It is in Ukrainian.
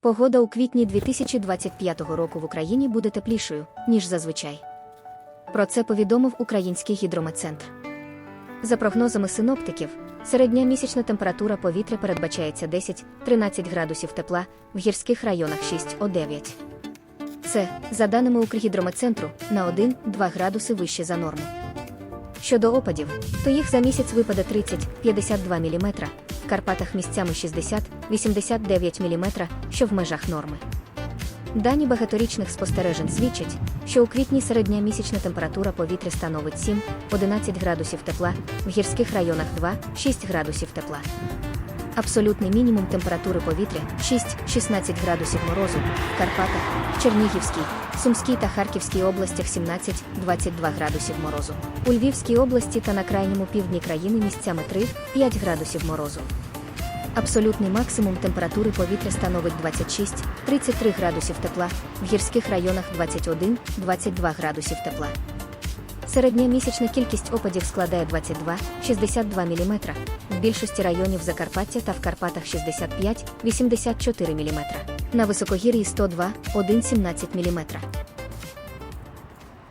Погода у квітні 2025 року в Україні буде теплішою, ніж зазвичай. Про це повідомив Український гідрометцентр. За прогнозами синоптиків, середня місячна температура повітря передбачається 10-13 градусів тепла, в гірських районах 6-9. Це, за даними Укргідрометцентру, на 1-2 градуси вище за норму. Щодо опадів, то їх за місяць випаде 30-52 мм, в Карпатах місцями 60-89 мм, що в межах норми. Дані багаторічних спостережень свідчать, що у квітні середня місячна температура повітря становить 7-11 градусів тепла, в гірських районах 2-6 градусів тепла. Абсолютний мінімум температури повітря 6-16 градусів морозу, в Карпатах, в Чернігівській, Сумській та Харківській областях 17-22 градусів морозу. У Львівській області та на крайньому півдні країни місцями 3-5 градусів морозу. Абсолютний максимум температури повітря становить 26-33 градусів тепла, в гірських районах 21-22 градусів тепла. Середня місячна кількість опадів складає 22-62 мм, в більшості районів Закарпаття та в Карпатах 65-84 мм, на високогір'ї 102-1,17 мм.